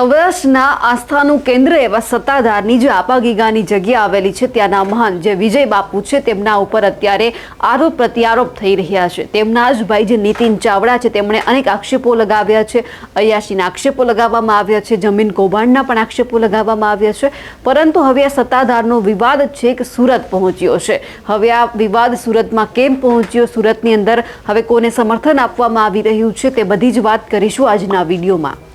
સૌરાષ્ટ્રના આસ્થાનું કેન્દ્ર એવા સત્તાધારની જે આપાગીગાની જગ્યા આવેલી છે, ત્યાંના મહાન જે વિજય બાપુ છે, તેમના ઉપર અત્યારે આરોપ પ્રત્યારોપ થઈ રહ્યા છે. તેમના જ ભાઈ જે નીતિન ચાવડા છે, તેમણે અનેક આક્ષેપો લગાવ્યા છે. અયાશીના આક્ષેપો લગાવવામાં આવ્યા છે, જમીન કૌભાંડના પણ આક્ષેપો લગાવવામાં આવ્યા છે. પરંતુ હવે આ સત્તાધારનો વિવાદ છે કે સુરત પહોંચ્યો છે. હવે આ વિવાદ સુરતમાં કેમ પહોંચ્યો? સુરતની અંદર હવે કોને સમર્થન આપવામાં આવી રહ્યું છે, તે બધી જ વાત કરીશું આજના વિડીયોમાં.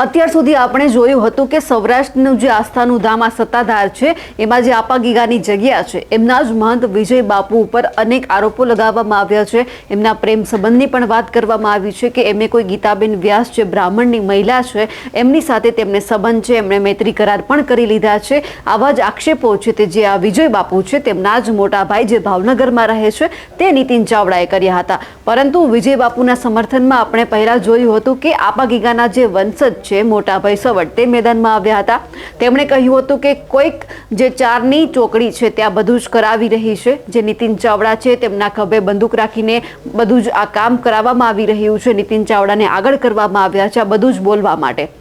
અત્યાર સુધી આપણે જોયું હતું કે સૌરાષ્ટ્રનું જે આસ્થાનું ધામ, આ સત્તાધાર છે, એમાં જે આપા ગીગાની જગ્યા છે, એમના જ મહંત વિજય બાપુ ઉપર અનેક આરોપો લગાવવામાં આવ્યા છે. એમના પ્રેમ સંબંધની પણ વાત કરવામાં આવી છે કે એમને કોઈ ગીતાબેન વ્યાસ જે બ્રાહ્મણની મહિલા છે, એમની સાથે તેમને સંબંધ છે, એમણે મૈત્રી કરાર પણ કરી લીધા છે. આવા જ આક્ષેપો છે તે જે આ વિજય બાપુ છે, તેમના જ મોટા ભાઈ જે ભાવનગરમાં રહે છે, તે નીતિન ચાવડાએ કર્યા હતા. પરંતુ વિજય બાપુના સમર્થનમાં આપણે પહેલાં જોયું હતું કે આપા ગીગાના જે વંશજ છે. મોટાભાઈ સવટ તે મેદાનમાં આવ્યા હતા. તેમણે કહ્યું હતું કે કોઈક જે ચારની ચોકડી છે ત્યાં બધું જ કરાવી રહી છે. જે નીતિન ચાવડા છે તેમના ખભે બંદૂક રાખીને બધું જ આ કામ કરાવવામાં આવી રહ્યું છે. નીતિન ચાવડાને આગળ કરવામાં આવ્યા છે આ બધું જ બોલવા માટે.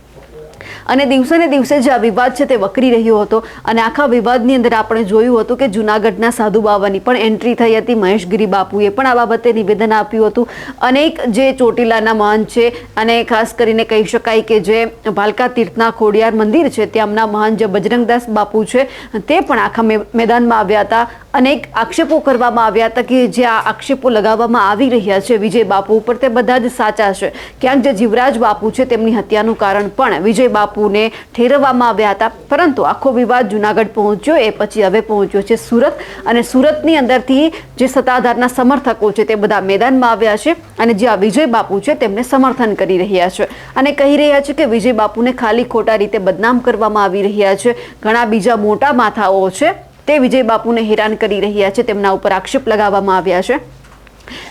અને દિવસે ને દિવસે જે આ વિવાદ છે તે વકરી રહ્યો હતો. અને આખા વિવાદની અંદર આપણે જોયું હતું કે જુનાગઢના સાધુ બાવાની પણ એન્ટ્રી થઈ હતી. મહેશગીરી બાપુએ પણ આ બાબતે નિવેદન આપ્યું હતું. અનેક જે ચોટીલાના મહંત છે, અને ખાસ કરીને કહી શકાય કે જે ભાલકા તીર્થના ખોડિયાર મંદિર છે, ત્યાંના મહાન જે બજરંગદાસ બાપુ છે, તે પણ આખા મેદાનમાં આવ્યા હતા. અનેક આક્ષેપો કરવામાં આવ્યા હતા કે જે આ આક્ષેપો લગાવવામાં આવી રહ્યા છે વિજય બાપુ ઉપર, તે બધા જ સાચા છે. ક્યાંક જે જીવરાજ બાપુ છે, તેમની હત્યાનું કારણ પણ વિજય બાપુને ઠેરવવામાં આવ્યા હતા. પરંતુ આખો વિવાદ જુનાગઢ પહોંચ્યો, એ પછી હવે પહોંચ્યો છે સુરત. અને સુરતની અંદરથી જે સત્તાધારના સમર્થકો છે તે બધા મેદાનમાં આવ્યા છે અને જે આ વિજય બાપુ છે તેમને સમર્થન કરી રહ્યા છે. અને કહી રહ્યા છે કે વિજય બાપુને ખાલી ખોટા રીતે બદનામ કરવામાં આવી રહ્યા છે. ઘણા બીજા મોટા માથાઓ છે તે વિજય બાપુને હેરાન કરી રહ્યા છે. તેમના ઉપર આક્ષેપ લગાવવામાં આવ્યા છે.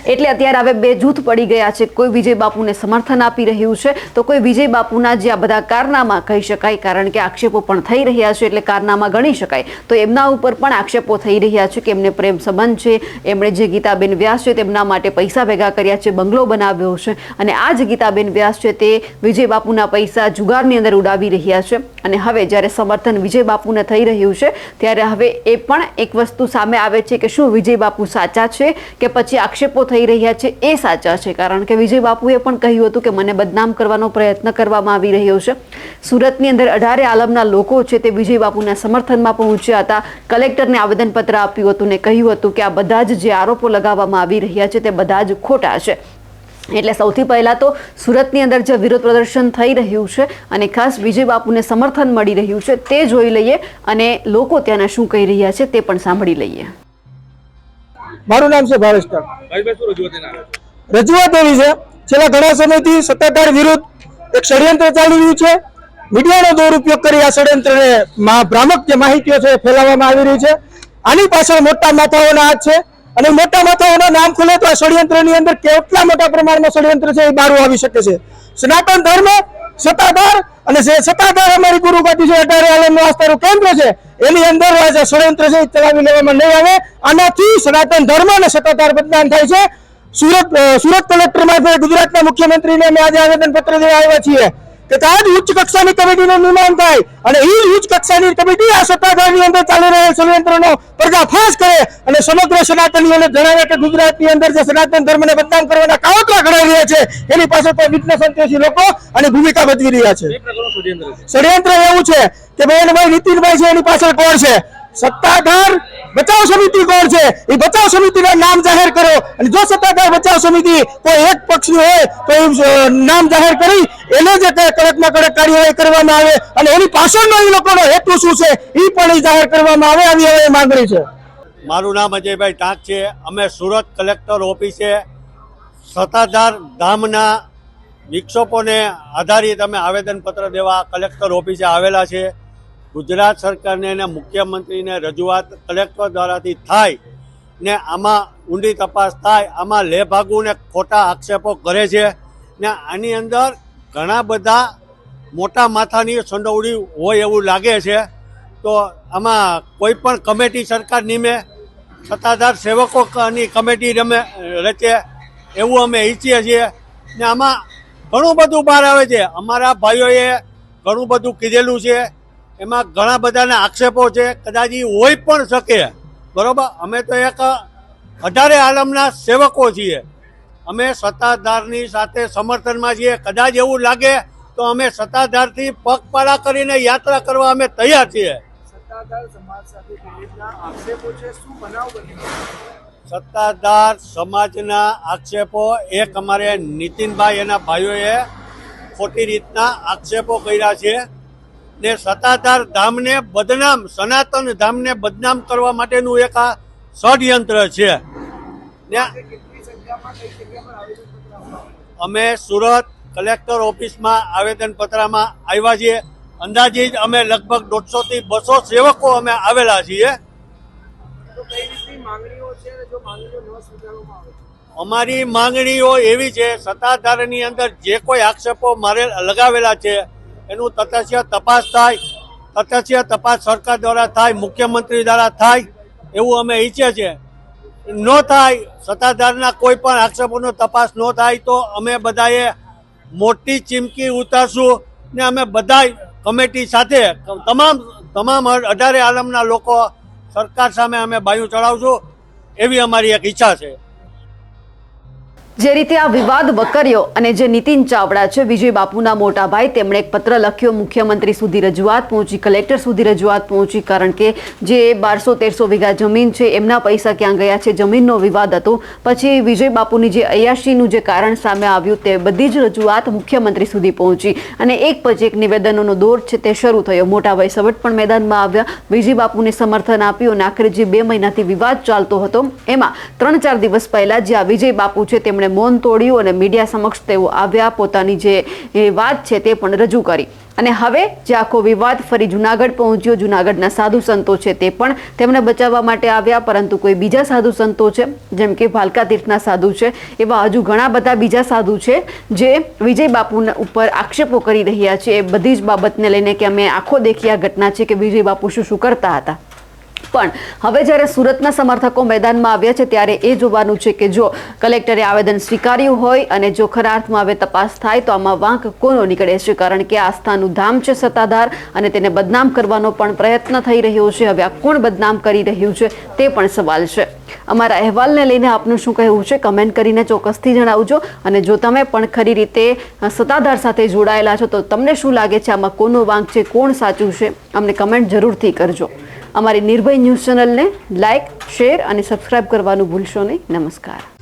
એટલે અત્યારે હવે બે જૂથ પડી ગયા છે. કોઈ વિજય બાપુને સમર્થન આપી રહ્યું છે, તો કોઈ વિજય બાપુના જે આ બધા કારનામા કહી શકાય, કારણ કે આક્ષેપો પણ થઈ રહ્યા છે, એટલે કારનામા ગણી શકાય. તો એમના ઉપર પણ આક્ષેપો થઈ રહ્યા છે કે એમને પ્રેમ સંબંધ છે, એમણે જે ગીતાબેન વ્યાસ છે તેમના માટે પૈસા ભેગા કર્યા છે, બંગલો બનાવ્યો છે, અને આ જ ગીતાબેન વ્યાસ છે તે વિજય બાપુના પૈસા જુગારની અંદર ઉડાવી રહ્યા છે. અને હવે જ્યારે સમર્થન વિજય બાપુને થઈ રહ્યું છે, ત્યારે હવે એ પણ એક વસ્તુ સામે આવે છે કે શું વિજય બાપુ સાચા છે, કે પછી આક્ષેપો થઈ રહ્યા છે એ સાચા છે, કારણ કે વિજય બાપુએ પણ કહ્યું હતું કે મને બદનામ કરવાનો પ્રયત્ન કરવામાં આવી રહ્યો છે. સુરતની અંદર અઢારે આલમના લોકો છે તે વિજય બાપુના સમર્થનમાં પહોંચ્યા હતા. કલેક્ટરને આવેદનપત્ર આપ્યું હતું ને કહ્યું હતું કે આ બધા જ જે આરોપો લગાવવામાં આવી રહ્યા છે તે બધા જ ખોટા છે. એટલે સૌથી પહેલાં તો સુરતની અંદર જે વિરોધ પ્રદર્શન થઈ રહ્યું છે અને ખાસ વિજય બાપુને સમર્થન મળી રહ્યું છે તે જોઈ લઈએ અને લોકો ત્યાંના શું કહી રહ્યા છે તે પણ સાંભળી લઈએ. મારું નામ છે ભાવેશ ટાક રજૂઆત એવી છે છેલ્લા ઘણા સમયથી સત્તાધાર વિરુદ્ધ એક ષડયંત્ર ચાલી રહ્યું છે. મીડિયાનો દુરુપયોગ કરી આ ષડયંત્રને ભ્રામક જે માહિતીઓ છે ફેલાવવામાં આવી રહી છે. આની પાછળ મોટા માથાઓના હાથ છે અને મોટા માથાઓના નામ ખુલે તો આ ષડયંત્રની અંદર કેટલા મોટા પ્રમાણમાં ષડયંત્ર છે એ બહાર આવી શકે છે. સનાતન ધર્મ સત્તાધાર અને જે સત્તાધાર અમારી ગુરુ પાર્ટી છે અઢારે આલમનું આસ્થાનું કેન્દ્ર છે એની અંદર આજે ષડયંત્ર છે ચલાવી લેવામાં નહીં આવે, આનાથી સનાતન ધર્મ અને સત્તાધાર બદનામ થાય છે. સુરત સુરત કલેક્ટર મારફતે ગુજરાતના મુખ્યમંત્રીને અમે આજે આવેદન પત્ર દેવા આવ્યા છીએ. કે ત્યાં ઉચ્ચ કક્ષાની કમિટીનું નિર્માણ થાય અને એ ઉચ્ચ કક્ષાની કમિટી આ સત્તાધારની અંદર ચાલી રહેલ ષડયંત્રનો પર્દાફાશ કરે અને સમગ્ર સનાતનીઓને જણાવે કે ગુજરાતની અંદર જે સનાતન ધર્મને બદનામ કરવાના કાવતરા ઘડાઈ રહ્યા છે એની પાસે કોઈ વિઘ્ન સંતોષી લોકો અને ભૂમિકા ભજવી રહ્યા છે. ષડયંત્ર છે. ષડયંત્ર એવું છે કે બેનભાઈ નીતિનભાઈ છે એની પાછળ કોણ છે? સત્તાધાર બચાવ સમિતિ કોણ છે? એ બચાવ સમિતિના નામ જાહેર કરો અને જો સત્તાધાર બચાવ સમિતિ કોઈ એક પક્ષની હોય, તો એ નામ જાહેર કરી, એને જે કડકમાં કડક કાર્યવાહી કરવામાં આવે અને એની પાછળનો એ લોકોનો હેતુ શું છે એ પણ એ જાહેર કરવામાં આવે આવી હવે માંગણી છે. મારું નામ અજયભાઈ ટાંક છે. અમે સુરત કલેક્ટર ઓફિસે સત્તાધાર ધામના વિક્ષોપોને આધારિત અમે આવેદનપત્ર દેવા કલેક્ટર ઓફિસે આવેલા છે. ગુજરાત સરકારને અને મુખ્યમંત્રીને રજૂઆત કલેક્ટર દ્વારાથી થાય ને આમાં ઊંડી તપાસ થાય, આમાં લેભાગુને ખોટા આક્ષેપો કરે છે ને આની અંદર ઘણા બધા મોટા માથાની સંડોવડી હોય એવું લાગે છે. તો આમાં કોઈ પણ કમિટી સરકાર નિમે, સત્તાધાર સેવકોની કમિટી રમે, રચે એવું અમે ઈચ્છીએ છીએ. ને આમાં ઘણું બધું બહાર આવે છે. અમારા ભાઈઓએ ઘણું બધું કીધેલું છે. એમાં ઘણા બધાના આક્ષેપો છે. કદાચ એ હોય પણ શકે. બરોબર? અમે તો એક અઢારે આલમના સેવકો છીએ. અમે સત્તાધારની સાથે સમર્થનમાં છીએ. કદાચ એવું લાગે તો અમે સત્તાધારથી પગપાળા કરીને યાત્રા કરવા અમે તૈયાર છીએ. સત્તાધાર સમાજના આક્ષેપો એક અમારે નીતિનભાઈ એના ભાઈઓએ ખોટી રીતના આક્ષેપો કર્યા છે. ને સત્તાધાર ધામને બદનામ સનાતન ધામને બદનામ કરવા માટેનું એક આ ષડયંત્ર છે. અમે સુરત કલેક્ટર ઓફિસમાં આવેદનપત્રમાં આવ્યા છીએ. અંદાજિત અમે લગભગ દોઢસો થી બસો સેવકો અમે આવેલા છીએ. અમારી માંગણીઓ એવી છે સત્તાધારની અંદર જે કોઈ આક્ષેપો મારે લગાવેલા છે એનું તથસ્ય તપાસ થાય તથસ્ય તપાસ સરકાર દ્વારા થાય, મુખ્યમંત્રી દ્વારા થાય, એવું અમે ઈચ્છીએ છીએ ન થાય, સત્તાધારના કોઈ પણ આક્ષેપોનો તપાસ ન થાય તો અમે બધાએ મોટી ચીમકી ઉતારશું ને અમે બધા કમિટી સાથે, તમામ તમામ અઢારે આલમના લોકો સરકાર સામે અમે બાયું ચડાવશું, એવી અમારી એક ઈચ્છા છે. જે રીતે આ વિવાદ વકર્યો અને જે નીતિન ચાવડા છે, વિજય બાપુના મોટા ભાઈ, તેમણે એક પત્ર લખ્યો, મુખ્યમંત્રી સુધી રજૂઆત પહોંચી, કલેક્ટર સુધી રજૂઆત પહોંચી, કારણ કે જે બારસો તેરસો વીઘા જમીન છે, એમના પૈસા ક્યાં ગયા છે, જમીનનો વિવાદ હતો. પછી વિજય બાપુની જે અયાશીનું જે કારણ સામે આવ્યું, તે બધી જ રજૂઆત મુખ્યમંત્રી સુધી પહોંચી. અને એક પછી એક નિવેદનોનો દોર છે, તે શરૂ થયો. મોટાભાઈ સવટ પણ મેદાનમાં આવ્યા. વિજય બાપુને સમર્થન આપ્યું અને આખરે જે બે મહિનાથી વિવાદ ચાલતો હતો, એમાં ત્રણ ચાર દિવસ પહેલાં જે આ વિજય બાપુ છે, તેમણે મૌન તોડ્યું અને મીડિયા સમક્ષ તેઓ આવ્યા, પોતાની જે વાત છે તે પણ રજૂ કરી. અને હવે જે આખો વિવાદ ફરી જુનાગઢ પહોંચ્યો. જુનાગઢના સાધુ સંતો છે તે પણ તેમને બચાવવા માટે આવ્યા, પરંતુ કોઈ બીજા સાધુ સંતો છે, જેમ કે ભાલકા તીર્થના સાધુ છે, એવા હજુ ઘણા બધા બીજા સાધુ છે, જે વિજય બાપુના ઉપર આક્ષેપો કરી રહ્યા છે. એ બધી જ બાબતને લઈને કે અમે આંખો દેખી આ ઘટના છે કે વિજય બાપુ શું શું કરતા હતા. પણ હવે જ્યારે સુરતના સમર્થકો મેદાનમાં આવ્યા છે, ત્યારે એ જોવાનું છે કે જો કલેક્ટરે આવેદન સ્વીકાર્યું હોય અને જો ખરા અર્થમાં હવે તપાસ થાય, તો આમાં વાંક કોનો નીકળે છે? કારણ કે આસ્થાનું ધામ છે સત્તાધાર અને તેને બદનામ કરવાનો પણ પ્રયત્ન થઈ રહ્યો છે. હવે આ કોણ બદનામ કરી રહ્યું છે તે પણ સવાલ છે. અમારા અહેવાલને લઈને આપનું શું કહેવું છે? કમેન્ટ કરીને ચોક્કસથી જણાવજો. અને જો તમે પણ ખરી રીતે સત્તાધાર સાથે જોડાયેલા છો, તો તમને શું લાગે છે? આમાં કોનો વાંક છે? કોણ સાચું છે? અમને કમેન્ટ જરૂરથી કરજો. અમારી નિર્ભય ન્યૂઝ ચેનલને લાઇક શેર અને સબસ્ક્રાઈબ કરવાનું ભૂલશો નહીં. નમસ્કાર.